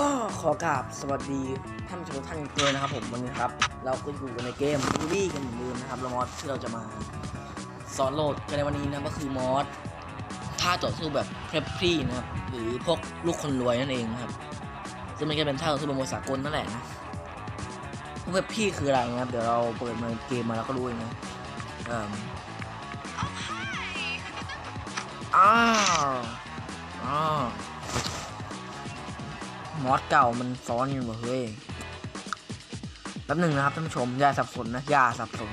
ก็ขอกราบสวัสดีท่านผู้ชมทุกท่านอีกเลยนะครับผมวันนี้ครับ เราก็อยู่กันในเกมบูบี้กันเหมือนเดิมนะครับแล้วมอสที่เราจะมาสอนโหลดกันในวันนี้นะก็คือมอสท่าต่อสู้แบบเพลพรี่นะครับหรือพวกลูกคนรวยนั่นเองนะครับซึ่งมันก็เป็นท่าต่อสู้แบบมวยสากลนั่นแหละนะพวกเพลพรี่คืออะไรนะครับเดี๋ยวเราเปิดมาเกมมาแล้วก็รู้เองนะเอิ่มอ้าวอ้าว มอสเก่ามันซ้อนอยู่เหรอเฮ้ยแป๊บหนึ่งนะครับท่านผู้ชมอย่าสับสนนะอย่าสับสน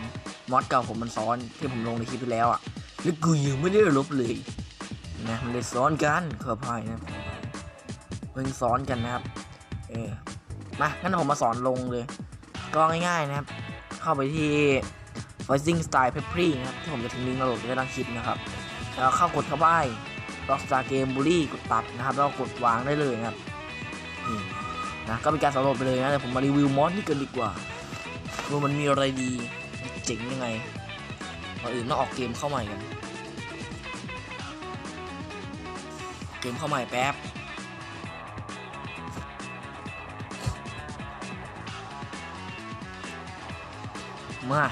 มอสเก่าผมมันซ้อนที่ผมลงในคลิปที่แล้วอะแล้วกูยังไม่ได้ลบเลยนะมันเลยซ้อนกันขออภัยนะมันซ้อนกันนะครับ เออมางั้นผมมาสอนลงเลย ก็ง่ายๆนะครับ เข้าไปที่ Voicing Style p e p r y นะครับที่ผมจะทิ้งลิงก์มาโหลดไว้ใต้คลิปนะครับแล้วเข้ากดเข้าไป Rockstar Game Bully กดตัดนะครับแล้วกดวางได้เลยนะครับ นี่นะก็เป็นการสำรวจไปเลยนะแต่ผมมารีวิวมอสนี่กันดีกว่าว่ามันมีอะไรดีเจ๋งยังไงก่อนอื่นต้องออกเกมเข้าใหม่กันเกมเข้าใหม่แป๊บมา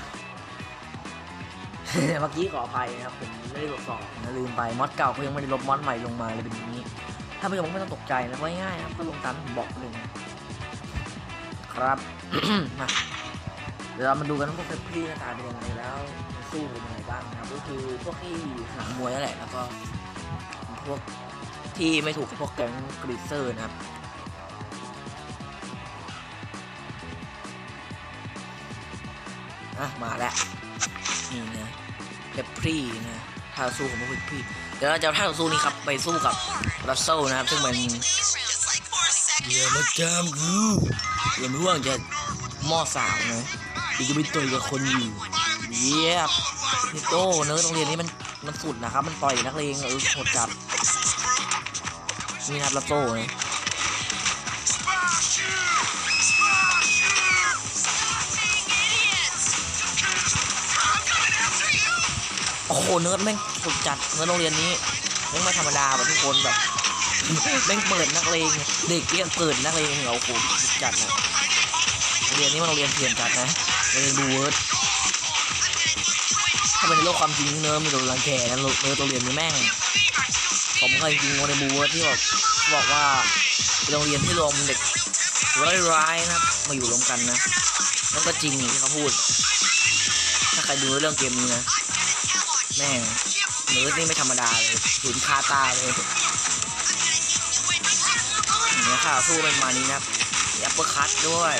เมื่อกี้ขออภัยนะครับผมไม่ได้ตรวจสอบนะลืมไปมอดเก่าเขายังไม่ได้ลบมอดใหม่ลงมาเลยเป็นอย่างนี้าไม่ลงไม่ต้องตกใจนะเพราะง่ายๆนะก็ลงตามที่ผมบอกเลยนะครับมาเดี๋ยวเรามาดูกันว่าพวกเพชรพี่หน้าตาเป็นยังไงแล้วสู้เป็นยังไงบ้างนะครับ ก็คือพวกที่สนามมวยนั่นแหละแล้วก็พวกที่ไม่ถูกกับพวกแก๊งกรีเซอร์นะครับอะมาแล้วนี่นะเพชรพี่นะ ท่าสู้ของพวกเพชรพี่ เดี๋ยวเราจะเอาท่าสู้นี้ครับไปสู้กับรัสเซลนะครับ ซึ่งเดี๋ยวมาจามกูอย่ามาว่างจะหม้อสาวนะดีจะไปต่อยกับคนอยู่เยียบนี่โต้เนื้อโรงเรียนนี้มันมันสุดนะครับ มันต่อยนักเลงเออโหดจัดนี่นะครับรัสโซ่นะ โอ้โหเนื้อแม่งสุดจัดเนื้อโรงเรียนนี้แม่งไม่ธรรมดาแบบทุกคนแบบแม่งเปิดนักเลงเด็กเรียนเปิดนักเลงเหรอโอ้โหสุดจัดนะโรงเรียนนี้มันโรงเรียนเถื่อนจัดนะโรงเรียนดูเวิร์ดถ้าเป็นในโลกความจริงเนื้อมีโดนรังแกนะเนื้อโรงเรียนนี้แม่งผมเคยจริงๆในบูเวิร์ดที่แบบบอกว่าโรงเรียนที่รวมเด็กร้ายๆนะครับมาอยู่รวมกันนะนั่นก็จริงอย่างที่เขาพูด ถ้าใครดูเรื่องเกมนี้นะ แม่งเนื้อนี่ไม่ธรรมดาเลยถึงคาตาเลยเนื้อข่าวสู้เป็นมานี้นะครับยับเปอร์คัตด้วย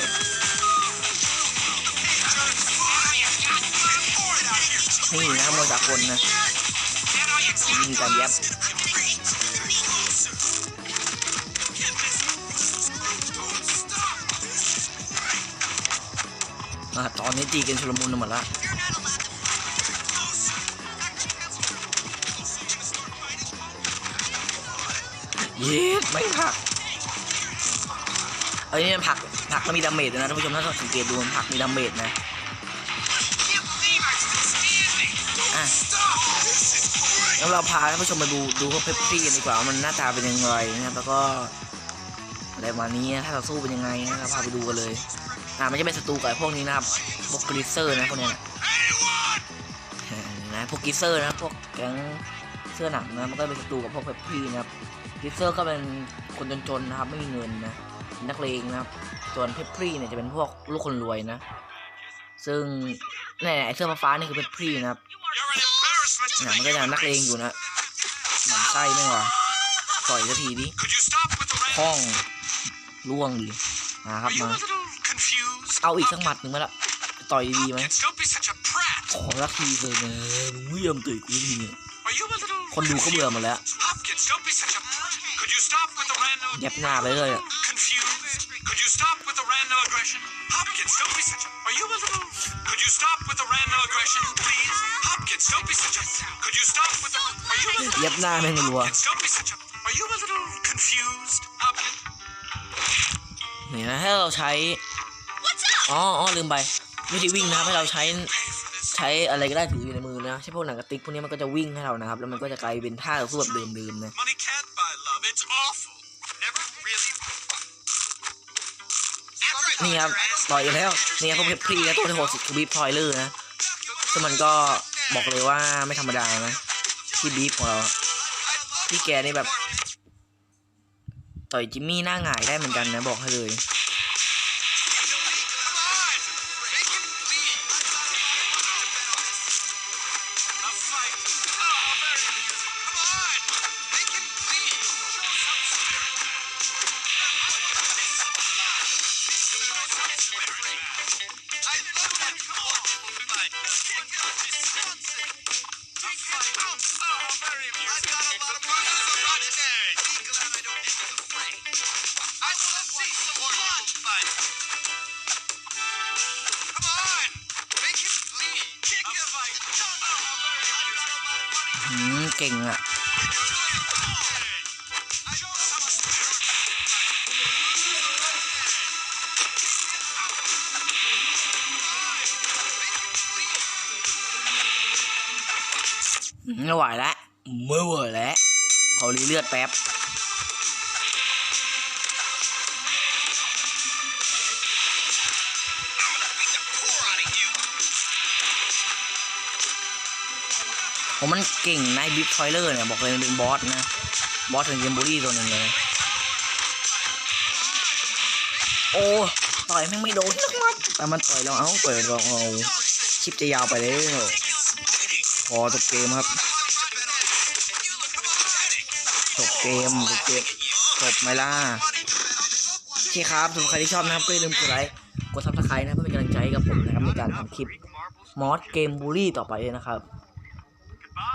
นี่นะมวยสากลนะนี่มีการยับอะตอนนี้ตีกันชุลมุนหมดละ ย็ดไม่ผักเอ้ยนี่มันผักผักมันมีดาเมจด้วยนะท่านผู้ชมถ้าสังเกตดูมันผักมีดาเมจนะอะแล้วเราพาท่านผู้ชมมาดูดูพวกเพปซี่กันดีกว่ามันหน้าตาเป็นยังไงนะครับแล้วก็อะไรประมานี้ถ้าเราสู้เป็นยังไงนะเราพาไปดูกันเลยอะมันจะเป็นศัตรูกับพวกนี้นะครับพวกกริเซอร์นะพวกเนี้ยนะนะพวกกริเซอร์นะพวกแก๊งเสื้อหนังนะมันก็เป็นศัตรูกับพวกเพปซี่นะครับ กริเซอร์ก็เป็นคนจนๆนะครับไม่มีเงินนะนักเลงนะครับส่วนเพปพรีเนี่ยจะเป็นพวกลูกคนรวยนะ ซึ่งเนี่ยไอ้เสื้อฟ้าๆนี่คือเพปพรีนะครับเนี่ยมันก็จะนักเลงอยู่นะหมันไส้ไม่หวะต่อยสักทีดิห้องล่วงดิมาครับมาเอาอีกสักหมัดหนึ่งมาละต่อยดีไหมขอรักทีเลยนะมึงไม่ยอมต่อยกูทีเนี่ยคนดูเขาเบื่อมดแล้ว with the random ยับหน้าไปเลยอะ confused? Could you stop with the random aggression? Hopkins, don't be such a Are you a little Could you stop with the random aggression, please? Hopkins, don't be such a Could you stop with the Are you a little ยับหน้าแม่งรัว Hopkins, don't be such a Are you a little confused? Hopkins นี่นะให้เราใช้ อ๋ออ๋อลืมไป วิธีวิ่งนะครับให้เราใช้ pay for this. ใช้อะไรก็ได้ถืออยู่ในมือนะ ใช่พวกหนังกระติกพวกนี้มันก็จะวิ่งให้เรานะครับ แล้วมันก็จะกลายเป็นท่าต่อสู้แบบเดิมๆนะ Money can't buy love. It's awful. Never really fun. นี่ครับต่อยกันแล้วนี่ครับพวกพรีและตัวที่หกสิบคือบีฟทอยเลอร์นะซึ่งมันก็บอกเลยว่าไม่ธรรมดานะที่บีฟของเราพี่แกนี่แบบ ต่อยจิมมี่หน้าหงายได้เหมือนกันนะบอกให้เลย หืมเก่งอะไม่ไหวแล้วไม่ไหวแล้วเขารีเลือดแป๊บ ผมมันเก่งนายบิ๊กทอยเลอร์เนี่ยบอกเลยมันเป็นบอสนะ บอสของเกมบุรีตัวหนึ่งเลย โอ้ ต่อยแม่งไม่โดนสักนัดแต่มันต่อยเราเอาต่อยเราเอาชิปจะยาวไปแล้วพอจบเกมครับจบเกมจบเกมจบไหมล่ะโอเคครับสำหรับใครที่ชอบนะครับก็อย่าลืมกดไลค์กดซับสไครต์นะเพื่อเป็นกำลังใจให้กับผมนะครับในการทำคลิปมอสเกมบูลลี่ต่อไปด้วยนะครับ